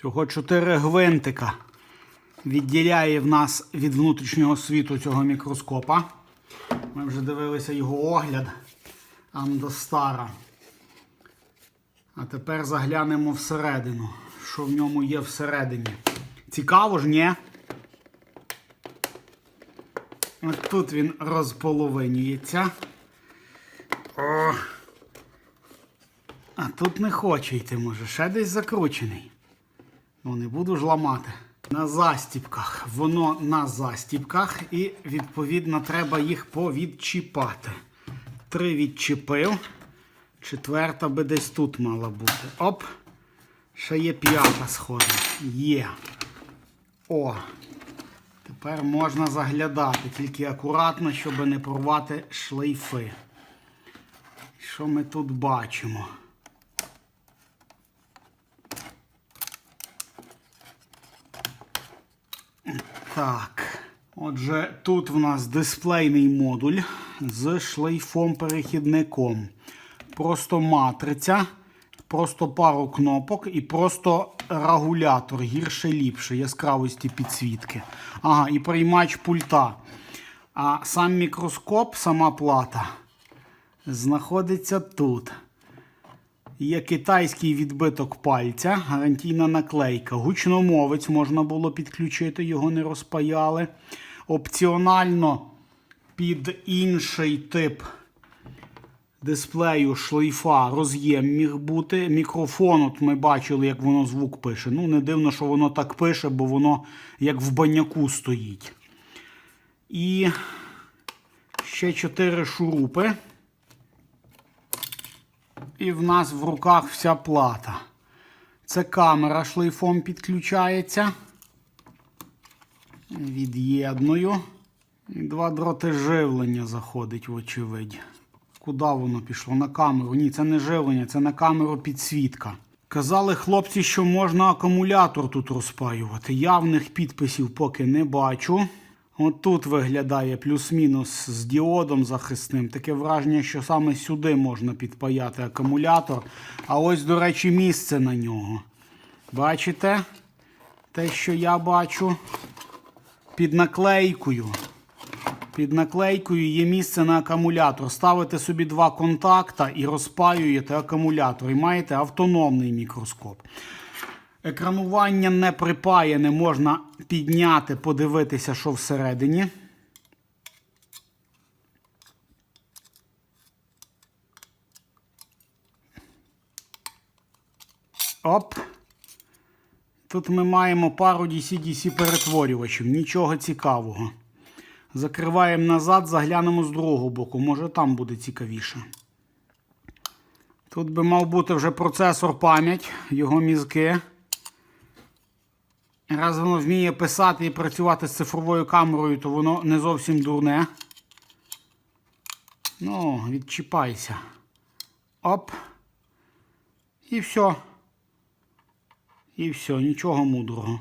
Всього 4 гвинтика відділяє в нас від внутрішнього світу цього мікроскопа. Ми вже дивилися його огляд Андостара. А тепер заглянемо всередину. Що в ньому є всередині. Цікаво ж, ні? От тут він розполовинюється. О. А тут не хоче йти, може, ще десь закручений. Ну, не буду ж ламати. На застіпках. Воно на застіпках і, відповідно, треба їх повідчіпати. Три відчепив. Четверта би десь тут мала бути. Оп. Ще є п'ята схода. Є. О. Тепер можна заглядати, тільки акуратно, щоб не порвати шлейфи. Що ми тут бачимо? Так. Отже, тут в нас дисплейний модуль з шлейфом-перехідником. Просто матриця, просто пару кнопок і просто регулятор гірше ліпше яскравості підсвітки. Ага, і приймач пульта. А сам мікроскоп, сама плата, знаходиться тут. Є китайський відбиток пальця, гарантійна наклейка. Гучномовець можна було підключити, його не розпаяли. Опціонально під інший тип дисплею шлейфа роз'єм міг бути. Мікрофон, от ми бачили, як воно звук пише. Ну, не дивно, що воно так пише, бо воно як в баняку стоїть. І ще 4 шурупи. І в нас в руках вся плата. Це камера шлейфом підключається. Від'єдную. І два дроти живлення заходить, вочевидь. Куди воно пішло? На камеру. Ні, це не живлення, це на камеру підсвітка. Казали хлопці, що можна акумулятор тут розпаювати. Явних підписів поки не бачу. От тут виглядає плюс-мінус з діодом захисним. Таке враження, що саме сюди можна підпаяти акумулятор. А ось, до речі, місце на нього. Бачите? Те, що я бачу під наклейкою. Під наклейкою є місце на акумулятор. Ставите собі два контакта і розпаюєте акумулятор. І маєте автономний мікроскоп. Екранування не припаяне, можна підняти, подивитися, що всередині. Оп. Тут ми маємо пару DC-DC перетворювачів. Нічого цікавого. Закриваємо назад, заглянемо з другого боку. Може там буде цікавіше. Тут би мав бути вже процесор пам'ять, його мізки. Раз воно вміє писати і працювати з цифровою камерою, то воно не зовсім дурне. Ну, відчіпайся. Оп. І все. І все, нічого мудрого.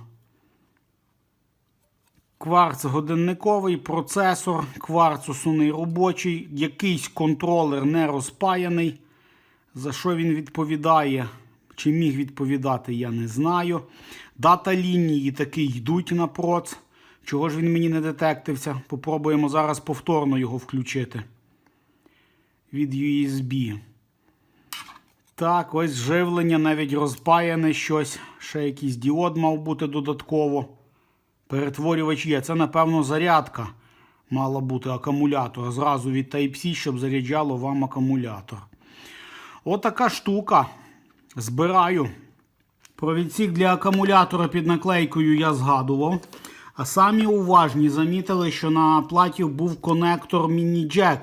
Кварц годинниковий, процесор, кварц усуний робочий, якийсь контролер не розпаяний. За що він відповідає? Чи міг відповідати, я не знаю. Дата лінії таки йдуть на проц. Чого ж він мені не детектився? Попробуємо зараз повторно його включити. Від USB. Так, ось живлення, навіть розпаяне щось. Ще якийсь діод мав бути додатково. Перетворювач є. Це, напевно, зарядка. Мала бути акумулятор. Зразу від Type-C, щоб заряджало вам акумулятор. Отака штука. Збираю. Про відсік для акумулятора під наклейкою я згадував. А самі уважні замітили, що на платі був конектор міні-джек.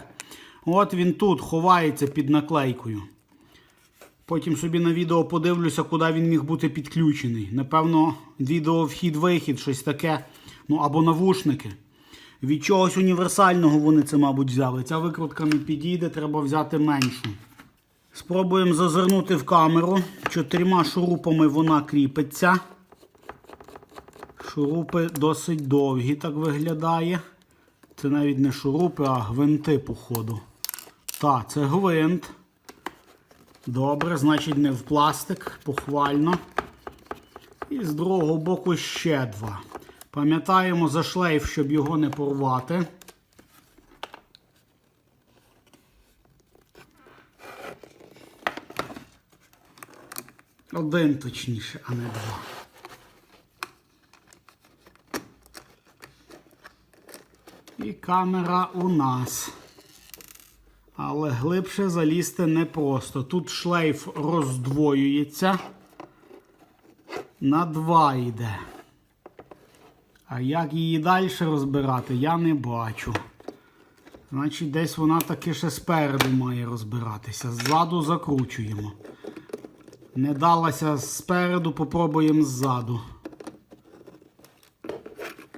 От він тут ховається під наклейкою. Потім собі на відео подивлюся, куди він міг бути підключений. Напевно, відео вхід-вихід, щось таке. Ну або навушники. Від чогось універсального вони це, мабуть, взяли. Ця викрутка не підійде, треба взяти меншу. Спробуємо зазирнути в камеру. Чотирма шурупами вона кріпиться. Шурупи досить довгі, так виглядає. Це навіть не шурупи, а гвинти, походу. Так, це гвинт. Добре, значить не в пластик, похвально. І з другого боку ще два. Пам'ятаємо за шлейф, щоб його не порвати. Один точніше, а не два. І камера у нас. Але глибше залізти непросто. Тут шлейф роздвоюється. На два йде. А як її далі розбирати, я не бачу. Значить, десь вона таки ще спереду має розбиратися. Ззаду закручуємо. Не далася спереду, попробуємо ззаду.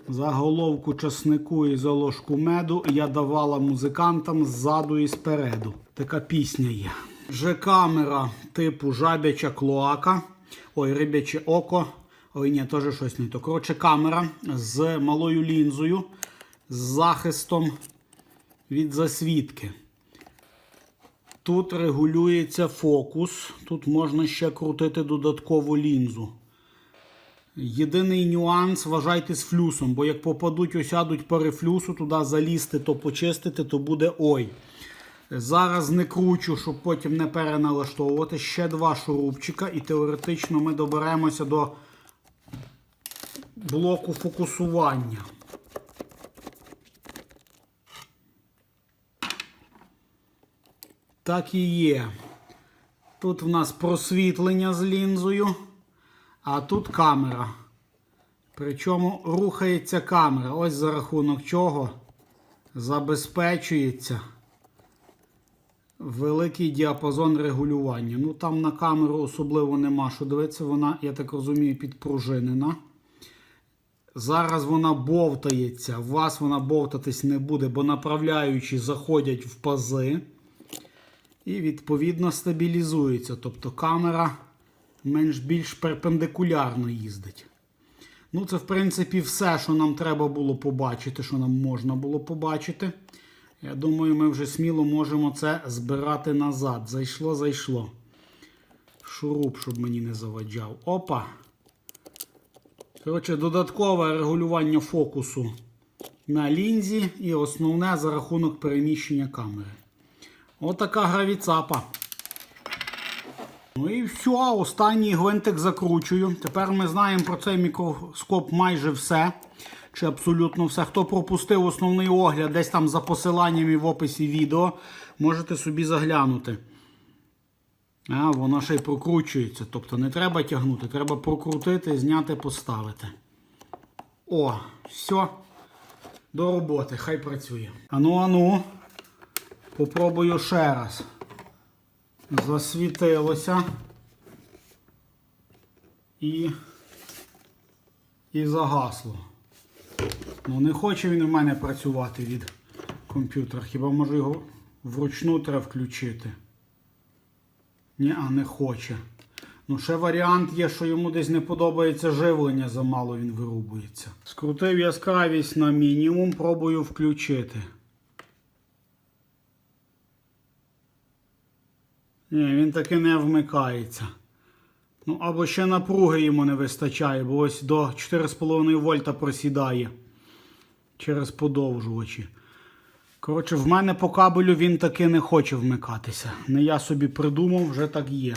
За головку часнику і за ложку меду я давала музикантам ззаду і спереду. Така пісня є. Вже камера типу жабяча клоака. Ой, рибяче око. Ой, ні, теж щось не то. Коротше, камера з малою лінзою, з захистом від засвідки. Тут регулюється фокус. Тут можна ще крутити додаткову лінзу. Єдиний нюанс вважайте з флюсом, бо як попадуть, осядуть пари флюсу, туди залізти, то почистити, то буде ой. Зараз не кручу, щоб потім не переналаштовувати. Ще два шурупчика, і теоретично ми доберемося до блоку фокусування. Так і є. Тут в нас просвітлення з лінзою, а тут камера. Причому рухається камера. Ось за рахунок чого забезпечується великий діапазон регулювання. Ну там на камеру особливо нема що дивитися. Вона, я так розумію, підпружинена. Зараз вона бовтається. У вас вона бовтатись не буде, бо направляючі заходять в пази і відповідно стабілізується. Тобто камера менш-більш перпендикулярно їздить. Ну, це, в принципі, все, що нам треба було побачити, що нам можна було побачити. Я думаю, ми вже сміло можемо це збирати назад. Зайшло, зайшло. Шуруп, щоб мені не заваджав. Опа. Коротше, додаткове регулювання фокусу на лінзі і основне за рахунок переміщення камери. Отака гравіцапа. Ну і все, останній гвинтик закручую. Тепер ми знаємо про цей мікроскоп майже все. Чи абсолютно все. Хто пропустив основний огляд, десь там за посиланнями в описі відео, можете собі заглянути. А, воно ще й прокручується. Тобто не треба тягнути, треба прокрутити, зняти, поставити. О, все. До роботи, хай працює. Ану, ану. Попробую ще раз. Засвітилося. І. І загасло. Ну, не хоче він у мене працювати від комп'ютера. Хіба може його вручну треба включити? Ні, а не хоче. Ну, ще варіант є, що йому десь не подобається живлення, замало він вирубується. Скрутив яскравість на мінімум, пробую включити. Ні, він таки не вмикається. Ну, або ще напруги йому не вистачає, бо ось до 4,5 вольта просідає через подовжувачі. Коротше, в мене по кабелю він таки не хоче вмикатися. Не я собі придумав, вже так є.